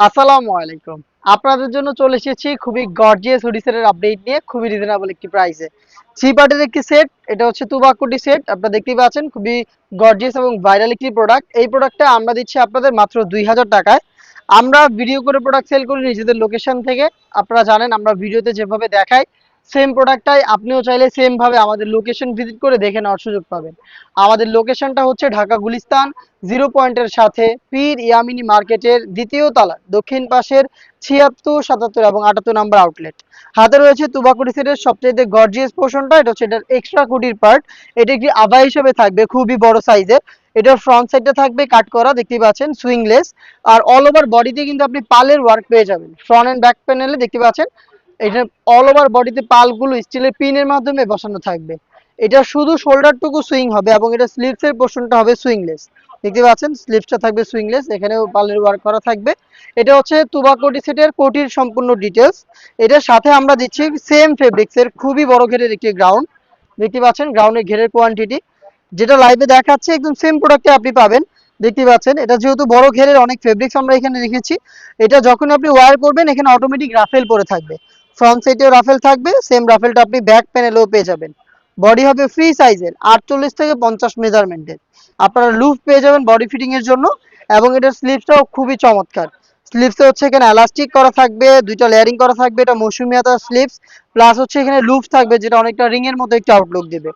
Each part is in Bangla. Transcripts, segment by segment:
আসসালামু আলাইকুম। আপনাদের জন্য চলে এসেছি খুবই গর্জিয়াস হুডিসের আপডেট নিয়ে, খুবই রিজনেবল একটি প্রাইসে থ্রি পার্টের একটি সেট এটা হচ্ছে তুবাকুটি সেট আপনারা দেখতেই পাচ্ছেন খুবই গর্জিয়াস এবং ভাইরাল একটি প্রোডাক্ট এই প্রোডাক্টটা আমরা দিচ্ছি আপনাদের মাত্র দুই হাজার টাকায়। আমরা ভিডিও করে প্রোডাক্ট সেল করি নিজেদের লোকেশন থেকে। আপনারা জানেন আমরা ভিডিওতে যেভাবে দেখাই সেম প্রোডাক্টটাই আপনিও চাইলে সেম ভাবে আমাদের লোকেশন ভিজিট করে দেখে নেওয়ার সুযোগ পাবেন। আমাদের লোকেশনটা হচ্ছে ঢাকা গুলিস্তান জিরো পয়েন্টের সাথে পীর ইয়ামিনী মার্কেটের দ্বিতীয় তলা, দক্ষিণ পাশের ছিয়াত্তর, সাতাত্তর এবং আটাত্তর নাম্বার আউটলেট হাতে রয়েছে তুবাকুটি সেটের সবচেয়ে গর্জিয়াস পোর্শনটা এটা হচ্ছে এটার এক্সট্রা কুটির পার্ট এটা একটি আভা হিসেবে থাকবে, খুবই বড় সাইজের এটার ফ্রন্ট সাইডটা থাকবে কাট করা দেখতে পাচ্ছেন সুইংলেস আর অল ওভার বডিতে কিন্তু আপনি পালের ওয়ার্ক পেয়ে যাবেন। ফ্রন্ট এন্ড ব্যাক প্যানেলে দেখতে পাচ্ছেন এটা অল ওভার বডিতে পালগুলো স্টিলের পিনের মাধ্যমে বসানো থাকবে। এটা শুধু শোল্ডারটুকু সুইং হবে এবং এটা স্লিভসের পোর্শনটা হবে সুইংলেস দেখতে পাচ্ছেন? স্লিভসটা থাকবে সুইংলেস এখানেও পালের ওয়ার্ক করা থাকবে। এটা হচ্ছে তুবা কোটি সেটের কোটির সম্পূর্ণ ডিটেলস এটার সাথে আমরা দিচ্ছি সেম ফেব্রিক্সের খুবই বড় ঘেরের একটি গ্রাউন্ড দেখতে পাচ্ছেন? গ্রাউন্ডের ঘেরের কোয়ান্টিটি যেটা লাইভে দেখাচ্ছে, একদম সেম প্রোডাক্টে আপনি পাবেন। দেখতে পাচ্ছেন? এটা যেহেতু বড় ঘেরের অনেক ফেব্রিক্স আমরা এখানে রেখেছি। এটা যখন আপনি ওয়ার করবেন, এখানে অটোমেটিক রাফেল পরে থাকবে। ফ্রন্ট সাইডেও রাফেল থাকবে সেম রাফেলটা আপনি ব্যাক প্যানেলেও পেয়ে যাবেন। বডি হবে ফ্রি সাইজের আটচল্লিশ থেকে পঞ্চাশ মেজারমেন্টের আপনারা লুফ পেয়ে যাবেন বডি ফিটিং এর জন্য এবং এটার স্লিভসটাও খুবই চমৎকার। স্লিভসে হচ্ছে এখানে এলাস্টিক করা থাকবে, দুইটা লেয়ারিং করা থাকবে, এটা মৌসুমি স্লিভস প্লাস হচ্ছে এখানে লুফ থাকবে, যেটা অনেকটা রিং এর মতো একটা আউটলুক দিবে।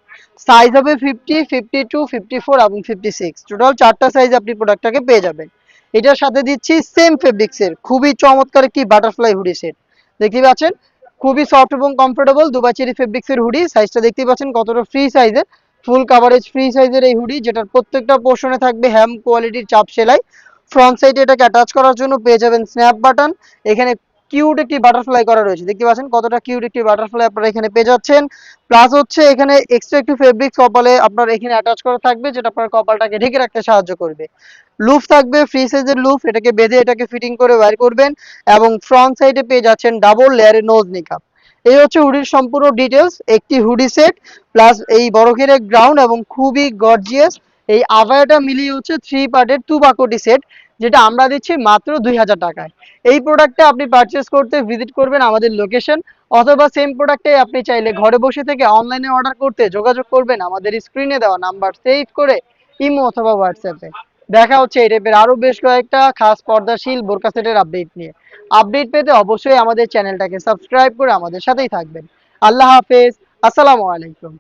সাইজ হবে fifty fifty two fifty four এবং ফিফটি সিক্স টোটাল চারটা সাইজ আপনি প্রোডাক্টটাকে পেয়ে যাবেন। এটার সাথে দিচ্ছি সেম ফেব্রিক্সের খুবই চমৎকার একটি বাটারফ্লাই হুডি সেট দেখতে পাচ্ছেন? খুবই সফট এবং কমফোর্টেবল দুবাচেরি ফেব্রিক্সের হুডি সাইজটা দেখতেই পাচ্ছেন কতটা ফ্রি সাইজের ফুল কাভারেজ ফ্রি সাইজের এই হুডি যেটার প্রত্যেকটা পোর্শনে থাকবে হ্যাম কোয়ালিটির চাপ সেলাই। ফ্রন্ট সাইডে এটাকে অ্যাটাচ করার জন্য পেয়ে যাবেন স্ন্যাপ বাটন এখানে কিউট একটি বাটারফ্লাই করা রয়েছে। দেখতে পাচ্ছেন কতটা কিউট একটি বাটারফ্লাই আপনারা এখানে পেয়ে যাচ্ছেন। প্লাস হচ্ছে এখানে এক্সট্রা একটু ফেব্রিক কপালে আপনার এখানে অ্যাটাচ করা থাকবে, যেটা আপনার কপালটাকে ঢেকে রাখতে সাহায্য করবে। লুফ থাকবে ফ্রি সাইজের লুফ এটাকে বেঁধে এটাকে ফিটিং করে ওয়্যার করবেন এবং ফ্রন্ট সাইডে পেয়ে যাচ্ছেন ডাবল লেয়ারের নোজ নিকাপ এই হচ্ছে হুডির সম্পূর্ণ ডিটেলস একটি হুডি সেট প্লাস এই বড় ঘেরের গ্রাউন্ড এবং খুবই গর্জিয়াস এই আভায়াটা মিলিয়ে হচ্ছে থ্রি পার্টের টু বাকোটি সেট যেটা আমরা দিচ্ছি মাত্র দুই হাজার টাকায়। এই প্রোডাক্টটা আপনি পারচেস করতে ভিজিট করবেন আমাদের লোকেশন অথবা সেম প্রোডাক্টে আপনি চাইলে ঘরে বসে থেকে অনলাইনে অর্ডার করতে যোগাযোগ করবেন আমাদের স্ক্রিনে দেওয়া নাম্বার সেভ করে ইমো অথবা হোয়াটসঅ্যাপে। দেখা হচ্ছে এই টাইপের আরও বেশ কয়েকটা খাস পর্দাশীল বোরকা সেটের আপডেট নিয়ে। আপডেট পেতে অবশ্যই আমাদের চ্যানেলটাকে সাবস্ক্রাইব করে আমাদের সাথেই থাকবেন। আল্লাহ হাফেজ, আসসালামু আলাইকুম।